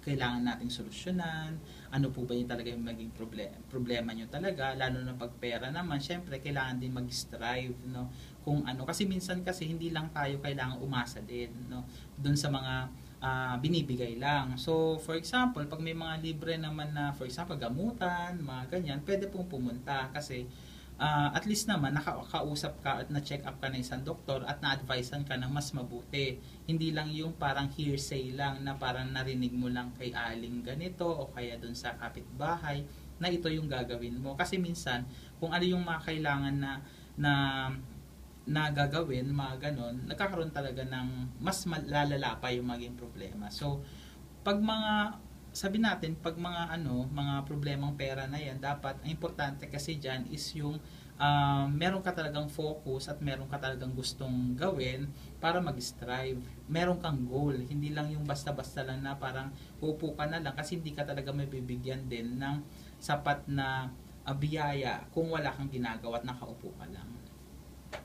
kailangan nating solusyonan, ano po ba yung talaga yung maging problema, problema nyo talaga, lalo na pag pera naman, syempre kailangan din mag-strive, no? Kung ano, kasi minsan kasi hindi lang tayo kailangan umasa din, no? Doon sa mga ah, binibigay lang. So, for example, pag may mga libre naman na, for example, gamutan, mga ganyan, pwede pong pumunta kasi ah, at least naman nakakausap ka at na-check up ka ng isang doktor at na-advisean ka na mas mabuti. Hindi lang yung parang hearsay lang na parang narinig mo lang kay aling ganito o kaya dun sa kapitbahay na ito yung gagawin mo. Kasi minsan, kung ano yung mga kailangan na na na gagawin, mga ganon, nagkakaroon talaga ng mas malalala pa yung maging problema. So, pag mga sabi natin, pag mga ano, mga problemang pera na yan, dapat, ang importante kasi dyan is yung um, meron ka talagang focus at meron ka talagang gustong gawin para mag-strive. Meron kang goal, hindi lang yung basta-basta lang na parang upo ka na lang kasi hindi ka talaga mabibigyan din ng sapat na uh, biyaya kung wala kang ginagawa at nakaupo ka lang.